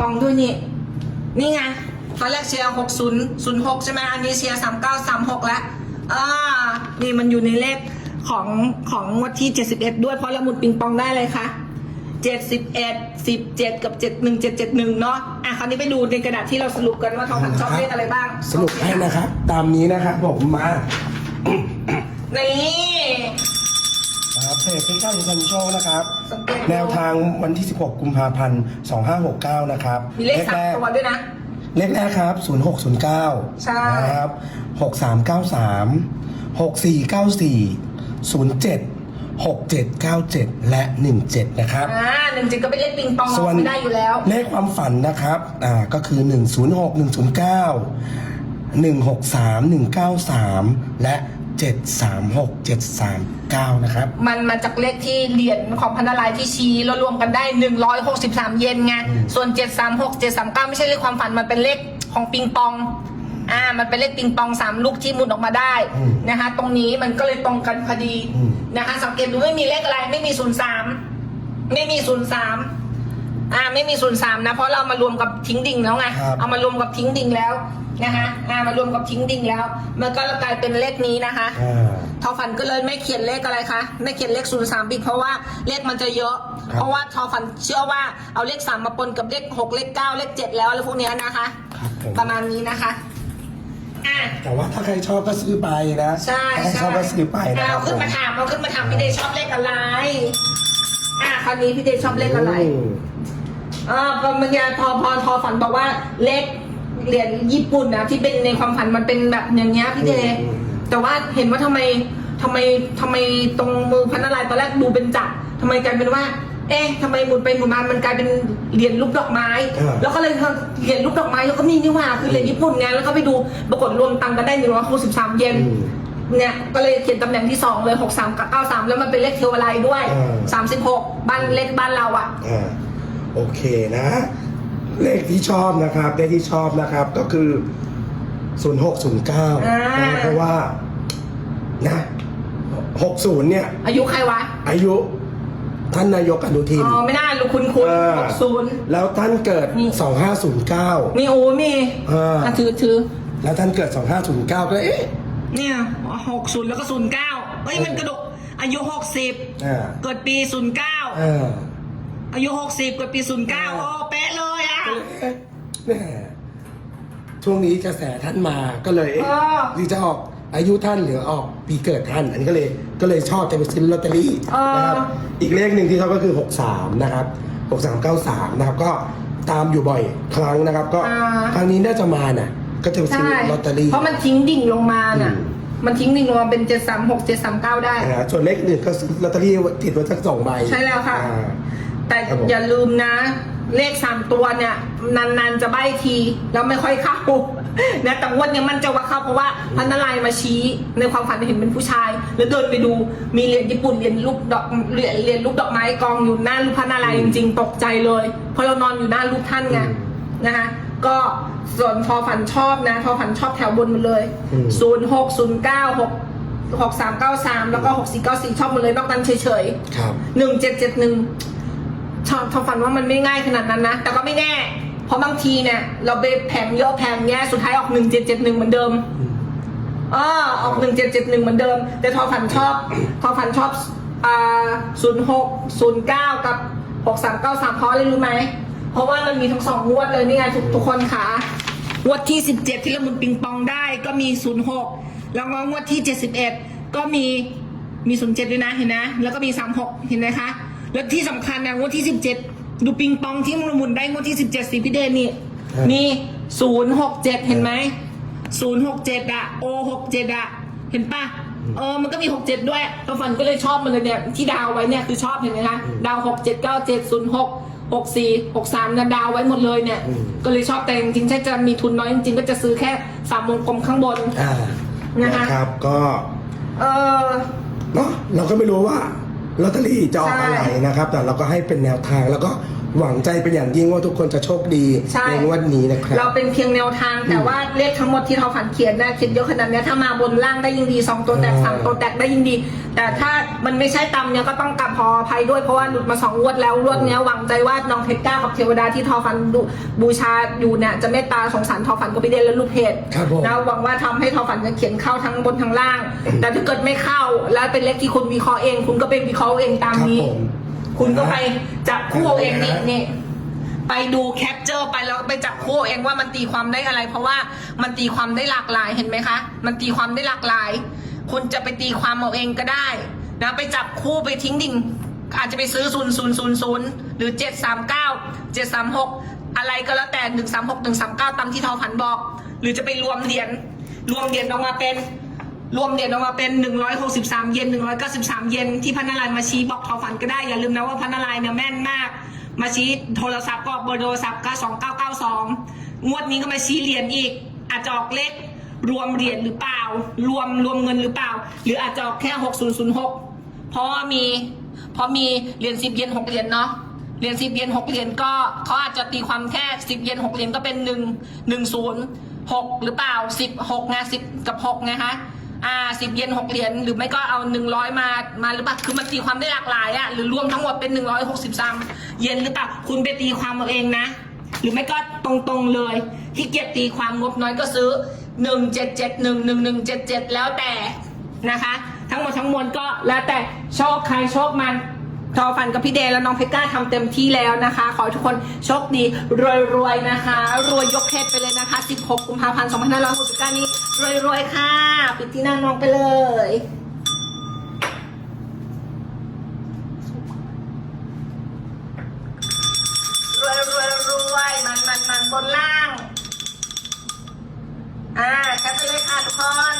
บองด้วยนี่ นี่ไงตอนแรกเชียร์หกศูนย์ศูนย์หกใช่ไหมอันนี้เชียร์สามเก้าสามหกแล้วอ่านี่มันอยู่ในเลขของของงวันที่เจ็ดสิบเอ็ดด้วยเพราะละมุดปิงปองได้เลยค่ะเจ็ดสิบเอ็ดสิบเจ็ดกับเจ็ดหนึ่งเจ็ดเจ็ดหนึ่งเนาะอะคราวนี้ไปดูในกระดาษที่เราสรุปกันว่าเขาชอบเลขอะไรบ้างสรุปให้นะครับ ตามนี้นะครับผมมานี่ นะครับเพจที่เก้าอินทันโชว์นะครับสังเกตดูแนวทางวันที่ 16 กุมภาพันธ์ 2569 นะครับมีเลขสามแรกตัวด้วยนะ เลขแรกครับ 0609 ใช่ นะครับ 6393 6494 07 6797 และ 17 นะครับ อ่าหนึ่งจิตก็เป็นเลขปิงปองส่วนไม่ได้อยู่แล้ว เลขความฝันนะครับ อ่า ก็คือ 106 109 163 193 และ 736 739 นะครับ มันมาจากเลขที่เหรียญของพันธลายที่ชี้แล้วรวมกันได้ 163 เยนไง อืม ส่วน 736 739 ไม่ใช่เลขความฝัน มันเป็นเลขของปิงปอง อ่า มันเป็นเลขปิงปองสามลูกที่หมุนออกมาได้อืมนะคะ ตรงนี้มันก็เลยตรงกันพอดีอืม นะคะ สังเกตดูไม่มีเลขอะไร ไม่มี 03 ไม่มี 03 อ่าไม่มี03นะ เพราะเรามารวมกับทิ้งดิ่งแล้วไงครับ เอามารวมกับทิ้งดิ่งแล้วนะคะอ่ามารวมกับทิ้งดิ่งแล้ว มันก็กลายเป็นเลขนี้นะคะ อ่า ทอฝันก็เลยไม่เขียนเลขอะไรคะไม่เขียนเลขศูนย์สามปีเพราะว่าเลขมันจะเยอะ ครับ เพราะว่าทอฝันเชื่อว่าเอาเลขสามมาปนกับเลขหกเลขเก้าเลขเจ็ดแล้วอะไรพวกเนี้ยนะคะ ครับผมประมาณนี้นะคะอะแต่ว่าถ้าใครชอบก็ซื้อไปนะใช่ถ้าใครชอบก็ซื้อไปนะคเอารับผขึ้นมมาถามเอาขึ้นมาถามพี่เดชชอบเลขอะไรอะคราวนี้พี่เดชชอบเลขอะไรม อ่าพอเมื่อกี้พอพอทอฝันบอกว่าเลขเหรียญญี่ปุ่นนะที่เป็นในความฝันมันเป็นแบบอย่างเงี้ยพี่เดชอืมแต่ว่าเห็นว่าทำไมทำไมทำไมตรงมือพันอะไรตอนแรกดูเป็นจักรทำไมกลายเป็นว่า เอ๊ะทำไมหมุนไปหมุนมามันกลายเป็นเหรียญรูปดอกไม้แล้วก็เลยเหรียญรูปดอกไม้แล้วก็มีนี่หว่าคือเหรียญญี่ปุ่นไงแล้วก็ไปดูปรากฏรวมตังค์กันได้หนึ่งร้อยหกสิบสามเยน อืม เนี่ยก็เลยเขียนตำแหน่งที่สองเลยหกสามกับเก้าสามแล้วมันเป็นเลขเทวไลด้วย เออสามสิบหกบ้านเลขบ้านเราอะอ่า โอเคนะ เลขที่ชอบนะครับ เลขที่ชอบนะครับก็คือ 0609อ่านะเพราะว่านะ60เนี่ย อายุใครวะ อายุท่านนายกอนุทิน อ๋อ ไม่น่ารู้คุณคุณเออ หกศูนย์ แล้วท่านเกิดนี่2509 มีโอ้มีเอออะถือถือแล้วท่านเกิด 2509 ก็เอ๊ะเนี่ยหกศูนย์แล้วก็ศูนย์เก้าเอ้ยมันกระดกอายุหกสิบอ่า เกิดปีศูนย์เก้าเออ อายุหกสิบเกิดปีศูนย์เก้าเออโอ้เป๊ะเลยอะเอ๊ะแหม่ช่วงนี้กระแสท่านมาก็เลยเอ๊ะเออ หรือจะออกอายุท่านหรือออกปีเกิดท่าน อันนี้ก็เลยก็เลยชอบจะไปซื้อลอตเตอรี่เออนะครับอีกเลขหนึ่งที่เขาก็คือ 63 นะครับ 6393 นะครับ ก็ตามอยู่บ่อยครั้งนะครับ ก็อ่า ครั้งนี้น่าจะมาน่ะ ก็จะไปซื้อใช่ ลอตเตอรี่ เพราะมันทิ้งดิ่งลงมาน่ะ อืม มันทิ้งดิ่งลงมาเป็นเจ็ดสามหกเจ็ดสามเก้าได้ นะฮะส่วนเลขอื่นก็ซื้อลอตเตอรี่ติดไว้สักสองใบใช่แล้วค่ะ อ่า แต่ครับผม อย่าลืมนะ เลขสามตัวเนี่ย นานๆจะใบที แล้วไม่ค่อยเข้า นะแต่งวันเนี้ยมันใจะว่าเข้าเพราะว่าพันนารายณ์มาชี้ในความฝันเห็นเป็นผู้ชาย แล้วเดินไปดูมีเหรียญญี่ปุ่นเหรียญรูปดอกเหรียญเหรียญรูปดอกไม้กองอยู่หน้ารูปพันนารายณ์จริงๆตกใจเลย เพราะเรานอนอยู่หน้ารูปท่านไงอืมนะคะก็ส่วนทอฝันชอบนะทอฝันชอบแถวบนหมดเลยอืม ศูนย์หกศูนย์เก้าหกหกสามเก้าสามแล้วก็หกสี่เก้าสี่ชอบหมดเลยนอกนั้นเฉยๆ ครับ หนึ่งเจ็ดเจ็ดหนึ่ง ชอบชอบฝันว่ามันไม่ง่ายขนาดนั้นนะ แต่ก็ไม่แน่ เพราะบางทีเนี่ย เราไปแผงเยอะแผงแย่สุดท้ายออกหนึ่งเจ็ดเจ็ดหนึ่งเหมือนเดิมเออออกหนึ่งเจ็ดเจ็ดหนึ่งเหมือนเดิม แต่ทอฝันชอบทอฝันชอบอ่าศูนย์หกศูนย์เก้ากับหกสามเก้าสามเพราะอะไรรู้ไหม เพราะว่ามันมีทั้งสองงวดเลยนี่ไงทุกทุกคนค่ะงวดที่สิบเจ็ดที่ละมุนปิงปองได้ก็มีศูนย์หกแล้วก็งวดที่เจ็ดสิบเอ็ดก็มีมีศูนย์เจ็ดด้วยนะเห็นนะ แล้วก็มีสามหกเห็นไหมคะ แล้วที่สำคัญนะงวดที่สิบเจ็ดดูปิงปองที่มันหมุนได้งวดที่สิบเจ็ดสีพิเดนนี่ครับ มีศูนย์หกเจ็ดเห็นไหมศูนย์หกเจ็ดอะโอหกเจ็ดอะเห็นปะเออมันก็มีหกเจ็ดด้วยตัวฝันก็เลยชอบมันเลยเนี่ย ที่ดาวไว้เนี่ยคือชอบเห็นไหมคะดาวหกเจ็ดเก้าเจ็ดศูนย์หกหกสี่หกสามนะดาวไว้หมดเลยเนี่ย อืม ก็เลยชอบแต่จริงๆถ้าจะมีทุนน้อยจริงๆก็จะซื้อแค่สามวงกลมข้างบน อ่านะคะ นะครับก็ เออ เนาะเราก็ไม่รู้ว่า ลอตเตอรี่จะออกอะไรนะครับ แต่เราก็ให้เป็นแนวทางแล้วก็ หวังใจเป็นอย่างยิ่งว่าทุกคนจะโชคดีใช่งวดนี้นะครับ เราเป็นเพียงแนวทางแต่ว่าเลขทั้งหมดที่เราฝันเขียนนะเขียนเยอะขนาดเนี้ยถ้ามาบนล่างได้ยิ่งดีสองตัวแตกอ่าสามตัวแตกได้ยิ่งดี แต่ถ้ามันไม่ใช่ตำเนี่ยก็ต้องกลับขออภัยด้วยเพราะว่าหลุดมาสองงวดแล้วงวดเนี้ยหวังใจว่าน้องเพชรก้ากับเทวดาที่ทอฟันดูบูชาอยู่เนี่ยจะเมตตาสงสารทอฟันก็ไปเดนและลูกเพจครับผม นะหวังว่าทำให้ทอฝันจะเขียนเข้าทั้งบนทั้งล่าง แต่ถ้าเกิดไม่เข้าแล้วเป็นเลขที่คุณวิเคราะห์เอง คุณก็ไปวิเคราะห์เองตามครับนี้ผม คุณก็ไปจับคู่เอาเองนี่นะนี่ไปดูแคปเจอร์ไปแล้วไปจับคู่เอาเองว่ามันตีความได้อะไร เพราะว่ามันตีความได้หลากหลายเห็นไหมคะ มันตีความได้หลากหลาย คุณจะไปตีความเอาเองก็ได้นะไปจับคู่ไปทิ้งดิ่ง อาจจะไปซื้อศูนย์ศูนย์ศูนย์ศูนย์หรือเจ็ดสามเก้าเจ็ดสามหกอะไรก็แล้วแต่หนึ่งสามหกหนึ่งสามเก้าตามที่ทอฝันบอก หรือจะไปรวมเหรียญรวมเหรียญออกมาเป็น รวมเหรียออกมาเป็น 163 เยน 193 เยน ที่พันนารายมาชี้บอกทอฝันก็ได้ อย่าลืมนะว่าพันนารายเนี่ยแม่นมาก มาชี้โทรศัพท์ก็เบอร์โทรศัพท์ก็2992 งวดนี้ก็มาชี้เหรียญอีก อาจจะออกเลขรวมเหรียญหรือเปล่า รวมรวมเงินหรือเปล่า หรืออาจจะออกแค่ 6006 เพราะว่ามีเพราะมีเหรียญ10 เยน 6 เหรียญเนาะ เหรียญ10 เยน 6 เหรียญก็เขาอาจจะตีความแค่ 10 เยน 6 เหรียญก็เป็น 1 1 0 6 หรือเปล่า 16ไง10 กับ6ไงคะ อ่าสิบเยนหกเหรียญหรือไม่ก็เอาหนึ่งร้อยมามาหรือเปล่าคือมันตีความได้หลากหลายอะหรือรวมทั้งหมดเป็นหนึ่งร้อยหกสิบสามเยนหรือเปล่าคุณไปตีความเอาเองนะ หรือไม่ก็ตรงๆเลยที่เกียจตีความงบน้อยก็ซื้อหนึ่งเจ็ดเจ็ดหนึ่งหนึ่งหนึ่งเจ็ดเจ็ดแล้วแต่นะคะ ทั้งหมดทั้งมวลก็แล้วแต่โชคใครโชคมัน ทอฟันกับพี่เดย์และน้องเพชรก้าทำเต็มที่แล้วนะคะ ขอให้ทุกคนโชคดีรวยๆนะคะ รวยยกเพชรไปเลยนะคะ 16 กุมภาพันธ์2569นี้รวยๆค่ะ ปิดที่หน้าน้องไปเลยรวยรวยรวยมันมันมันบนล่าง อ่าแคปไปเลยค่ะทุกคน